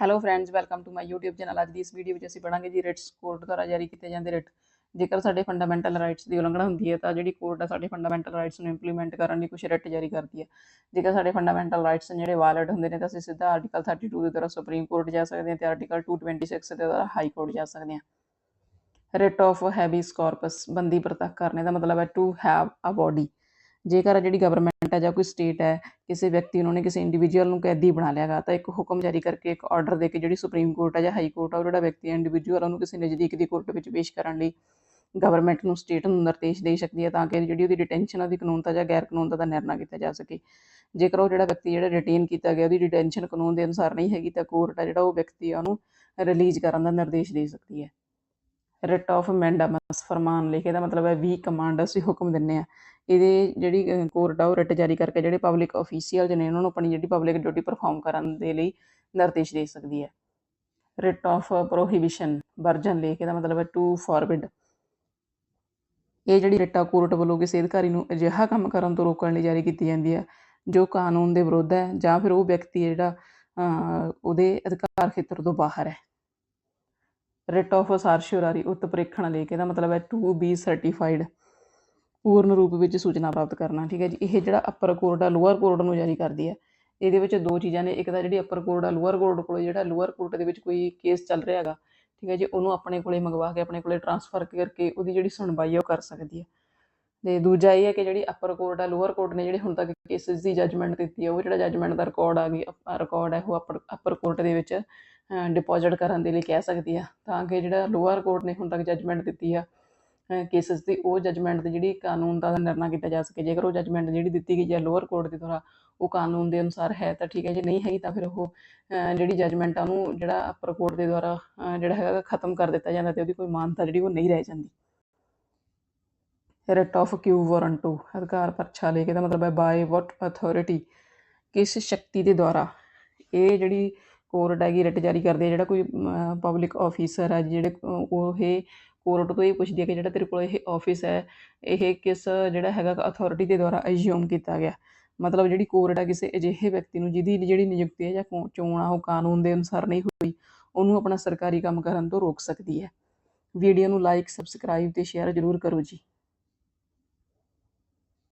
Hello friends welcome to my YouTube channel ਅੱਜ ਦੀ ਇਸ ਵੀਡੀਓ ਵਿੱਚ ਅਸੀਂ ਪੜਾਂਗੇ ਜੀ ਰਿਟਸ ਕੋਰਟ ਦੁਆਰਾ ਜਾਰੀ ਕੀਤੇ ਜਾਂਦੇ ਰਿਟ ਜੇਕਰ ਸਾਡੇ ਫੰਡਾਮੈਂਟਲ ਰਾਈਟਸ ਦੀ ਉਲੰਘਣਾ ਹੁੰਦੀ ਹੈ, ਤਾਂ ਜਿਹੜੀ ਕੋਰਟ ਆ ਸਾਡੇ ਫੰਡਾਮੈਂਟਲ ਰਾਈਟਸ ਨੂੰ ਇੰਪਲੀਮੈਂਟ ਕਰਨ ਲਈ ਕੁਝ ਰਿਟ ਜਾਰੀ ਕਰਦੀ ਹੈ। ਜੇਕਰ ਸਾਡੇ ਫੰਡਾਮੈਂਟਲ ਰਾਈਟਸ ਜਿਹੜੇ ਵਾਇਲੇਟ ਹੁੰਦੇ ਨੇ, ਤਾਂ ਅਸੀਂ ਸਿੱਧਾ ਆਰਟੀਕਲ 32 ਦੇ ਦੁਆਰਾ ਸੁਪਰੀਮ ਕੋਰਟ ਜਾ ਸਕਦੇ ਹਾਂ ਤੇ ਆਰਟੀਕਲ 226 ਦੇ ਦੁਆਰਾ ਹਾਈ ਕੋਰਟ ਜਾ ਸਕਦੇ ਹਾਂ। ਰਿਟ ਆਫ ਹੈਬੀਸ ਕਾਰਪਸ ਬੰਦੀ ਪ੍ਰਤੱਖ ਕਰਨੇ ਦਾ ਮਤਲਬ ਹੈ ਟੂ ਹੈਵ ਅ ਬੋਡੀ ਜੇਕਰ ਜਿਹੜੀ ਗਵਰਨਮੈਂਟ ਹੈ ਜਾਂ ਕੋਈ ਸਟੇਟ ਹੈ, ਕਿਸੇ ਵਿਅਕਤੀ ਨੂੰ ਨੇ ਕਿਸੇ ਇੰਡੀਵਿਜੂਅਲ ਨੂੰ ਕੈਦੀ ਬਣਾ ਲਿਆਗਾ ਤਾਂ ਇੱਕ ਹੁਕਮ ਜਾਰੀ ਕਰਕੇ ਇੱਕ ਆਰਡਰ ਦੇ ਕੇ ਜਿਹੜੀ ਸੁਪਰੀਮ ਕੋਰਟ ਹੈ ਜਾਂ ਹਾਈ ਕੋਰਟ ਆ, ਉਹ ਜਿਹੜਾ ਵਿਅਕਤੀ ਹੈ ਇੰਡੀਵਿਜੂਅਲ ਉਹਨੂੰ ਕਿਸੇ ਨਜ਼ਦੀਕ ਦੀ ਕੋਰਟ ਵਿੱਚ ਪੇਸ਼ ਕਰਨ ਲਈ ਗਵਰਨਮੈਂਟ ਨੂੰ ਸਟੇਟ ਨੂੰ ਨਿਰਦੇਸ਼ ਦੇ ਸਕਦੀ ਹੈ ਤਾਂ ਕਿ ਜਿਹੜੀ ਉਹਦੀ ਡਿਟੈਂਸ਼ਨ ਉਹਦੀ ਕਾਨੂੰਨਤਾ ਜਾਂ ਗੈਰ ਕਾਨੂੰਨਤਾ ਦਾ ਨਿਰਣਾ ਕੀਤਾ ਜਾ ਸਕੇ। ਜੇਕਰ ਉਹ ਜਿਹੜਾ ਵਿਅਕਤੀ ਜਿਹੜਾ ਡਿਟੇਨ ਕੀਤਾ ਗਿਆ, ਉਹਦੀ ਡਿਟੈਂਸ਼ਨ ਕਾਨੂੰਨ ਦੇ ਅਨੁਸਾਰ ਨਹੀਂ ਹੈਗੀ, ਤਾਂ ਕੋਰਟ ਹੈ ਜਿਹੜਾ ਉਹ ਵਿਅਕਤੀ ਉਹਨੂੰ ਰਿਲੀਜ਼ ਕਰਨ ਦਾ ਨਿਰਦੇਸ਼ ਦੇ ਸਕਦੀ ਹੈ। ਰਿਟ ਆਫ ਮੈਂਡਾਮਸ ਫਰਮਾਨ ਲਿਖੇ ਦਾ ਮਤਲਬ ਹੈ ਵੀ ਕਮਾਂਡ ਅਸੀਂ ਹੁਕਮ ਦਿੰਨੇ ਆ। ਇਹਦੇ ਜਿਹੜੀ ਕੋਰਟ ਆ ਉਹ ਰਿਟ ਜਾਰੀ ਕਰਕੇ ਜਿਹੜੇ ਪਬਲਿਕ ਅਫੀਸ਼ੀਅਲ ਨੇ ਉਹਨਾਂ ਨੂੰ ਆਪਣੀ ਜਿਹੜੀ ਪਬਲਿਕ ਡਿਊਟੀ ਪਰਫਾਰਮ ਕਰਨ ਦੇ ਲਈ ਨਿਰਦੇਸ਼ ਦੇ ਸਕਦੀ ਹੈ। ਰਿਟ ਆਫ ਪ੍ਰੋਹਿਬਿਸ਼ਨ ਵਰਜਨ ਲਿਖੇ ਦਾ ਮਤਲਬ ਹੈ ਟੂ ਫੋਰਬਿਡ ਇਹ ਜਿਹੜੀ ਰਿਟਾ ਕੋਰਟ ਵੱਲੋਂ ਕਿਸੇ ਅਧਿਕਾਰੀ ਨੂੰ ਅਜਿਹਾ ਕੰਮ ਕਰਨ ਤੋਂ ਰੋਕਣ ਲਈ ਜਾਰੀ ਕੀਤੀ ਜਾਂਦੀ ਹੈ, ਜੋ ਕਾਨੂੰਨ ਦੇ ਵਿਰੁੱਧ ਹੈ ਜਾਂ ਫਿਰ ਉਹ ਵਿਅਕਤੀ ਜਿਹੜਾ ਉਹਦੇ ਅਧਿਕਾਰ ਖੇਤਰ ਤੋਂ ਬਾਹਰ ਹੈ। ਰਿਟ ਆਫ ਸਾਰਸ਼ਿਓਰਾਰੀ ਉਤਪ੍ਰੇਖਣ ਲੈ ਕੇ ਇਹਦਾ ਮਤਲਬ ਹੈ ਟੂ ਬੀ ਸਰਟੀਫਾਈਡ ਪੂਰਨ ਰੂਪ ਵਿੱਚ ਸੂਚਨਾ ਪ੍ਰਾਪਤ ਕਰਨਾ, ਠੀਕ ਹੈ ਜੀ। ਇਹ ਜਿਹੜਾ ਅਪਰ ਕੋਰਟ ਆ ਲੋਅਰ ਕੋਰਟ ਨੂੰ ਜਾਰੀ ਕਰਦੀ ਹੈ। ਇਹਦੇ ਵਿੱਚ ਦੋ ਚੀਜ਼ਾਂ ਨੇ। ਇੱਕ ਤਾਂ ਜਿਹੜੀ ਅਪਰ ਕੋਰਟ ਆ ਲੋਅਰ ਕੋਰਟ ਕੋਲ ਜਿਹੜਾ ਲੋਅਰ ਕੋਰਟ ਦੇ ਵਿੱਚ ਕੋਈ ਕੇਸ ਚੱਲ ਰਿਹਾ ਹੈਗਾ, ਠੀਕ ਹੈ ਜੀ, ਉਹਨੂੰ ਆਪਣੇ ਕੋਲੇ ਮੰਗਵਾ ਕੇ, ਆਪਣੇ ਕੋਲੇ ਟਰਾਂਸਫਰ ਕਰਕੇ ਉਹਦੀ ਜਿਹੜੀ ਸੁਣਵਾਈ ਆ, ਉਹ ਕਰ ਸਕਦੀ ਹੈ। ਤੇ ਦੂਜਾ ਇਹ ਹੈ ਕਿ ਜਿਹੜੀ ਅਪਰ ਕੋਰਟ ਆ ਲੋਅਰ ਕੋਰਟ ਨੇ ਜਿਹੜੇ ਹੁਣ ਤੱਕ ਕੇਸਿਸ ਦੀ ਜੱਜਮੈਂਟ ਦਿੱਤੀ ਹੈ ਉਹ ਜਿਹੜਾ ਜੱਜਮੈਂਟ ਦਾ ਰਿਕਾਰਡ ਆ ਗਈ ਰਿਕਾਰਡ ਹੈ, ਉਹ ਅਪਰ ਅਪਰ ਕੋਰਟ ਦੇ ਵਿੱਚ ਡਿਪੋਜ਼ਿਟ ਕਰਨ ਦੇ ਲਈ ਕਹਿ ਸਕਦੀ ਆ, ਤਾਂ ਕਿ ਜਿਹੜਾ ਲੋਅਰ ਕੋਰਟ ਨੇ ਹੁਣ ਤੱਕ ਜੱਜਮੈਂਟ ਦਿੱਤੀ ਆ ਕੇਸਿਸ ਦੀ ਉਹ ਜੱਜਮੈਂਟ ਦੀ ਜਿਹੜੀ ਕਾਨੂੰਨ ਦਾ ਨਿਰਣਾ ਕੀਤਾ ਜਾ ਸਕੇ, ਜੇਕਰ ਉਹ ਜੱਜਮੈਂਟ ਜਿਹੜੀ ਦਿੱਤੀ ਗਈ ਹੈ ਲੋਅਰ ਕੋਰਟ ਦੇ ਦੁਆਰਾ ਉਹ ਕਾਨੂੰਨ ਦੇ ਅਨੁਸਾਰ ਹੈ ਤਾਂ ਠੀਕ ਹੈ, ਜੇ ਨਹੀਂ ਹੈਗੀ ਤਾਂ ਫਿਰ ਉਹ ਜਿਹੜੀ ਜੱਜਮੈਂਟ ਆ ਉਹਨੂੰ ਜਿਹੜਾ ਅਪਰ ਕੋਰਟ ਦੇ ਦੁਆਰਾ ਜਿਹੜਾ ਹੈਗਾ ਖਤਮ ਕਰ ਦਿੱਤਾ ਜਾਂਦਾ ਤੇ ਉਹਦੀ ਕੋਈ ਮਾਨਤਾ ਜਿਹੜੀ ਉਹ ਨਹੀਂ ਰਹਿ ਜਾਂਦੀ। ਰਿਟ ਆਫ ਕਿਊ ਵਾਰੰਟੂ ਅਧਿਕਾਰ ਪਰਛਾ ਲੈ ਕੇ ਦਾ ਮਤਲਬ ਹੈ ਬਾਈ ਵਾਟ ਅਥਾਰਟੀ ਕਿਸ ਸ਼ਕਤੀ ਦੇ ਦੁਆਰਾ ਇਹ ਜਿਹੜੀ ਕੋਰਟ ਹੈਗੀ, ਰਿਟ ਜਾਰੀ ਕਰਦੀ ਹੈ, ਜਿਹੜਾ ਕੋਈ ਪਬਲਿਕ ਆਫੀਸਰ ਹੈ ਜਿਹੜੇ ਉਹ ਇਹ ਕੋਰਟ ਤੋਂ ਇਹ ਪੁੱਛਦੀ ਹੈ ਕਿ ਜਿਹੜਾ ਤੇਰੇ ਕੋਲ ਇਹ ਆਫਿਸ ਹੈ, ਇਹ ਕਿਸ ਜਿਹੜਾ ਹੈਗਾ ਅਥਾਰਟੀ ਦੇ ਦੁਆਰਾ ਅਜ਼ਿਊਮ ਕੀਤਾ ਗਿਆ। ਮਤਲਬ ਜਿਹੜੀ ਕੋਰਟ ਹੈ ਕਿਸੇ ਅਜਿਹੇ ਵਿਅਕਤੀ ਨੂੰ ਜਿਹਦੀ ਜਿਹੜੀ ਨਿਯੁਕਤੀ ਹੈ ਜਾਂ ਚੋਣ ਆ, ਉਹ ਕਾਨੂੰਨ ਦੇ ਅਨੁਸਾਰ ਨਹੀਂ ਹੋਈ, ਉਹਨੂੰ ਆਪਣਾ ਸਰਕਾਰੀ ਕੰਮ ਕਰਨ ਤੋਂ ਰੋਕ ਸਕਦੀ ਹੈ। ਵੀਡੀਓ ਨੂੰ ਲਾਈਕ ਸਬਸਕ੍ਰਾਈਬ ਤੇ ਸ਼ੇਅਰ ਜ਼ਰੂਰ ਕਰੋ ਜੀ।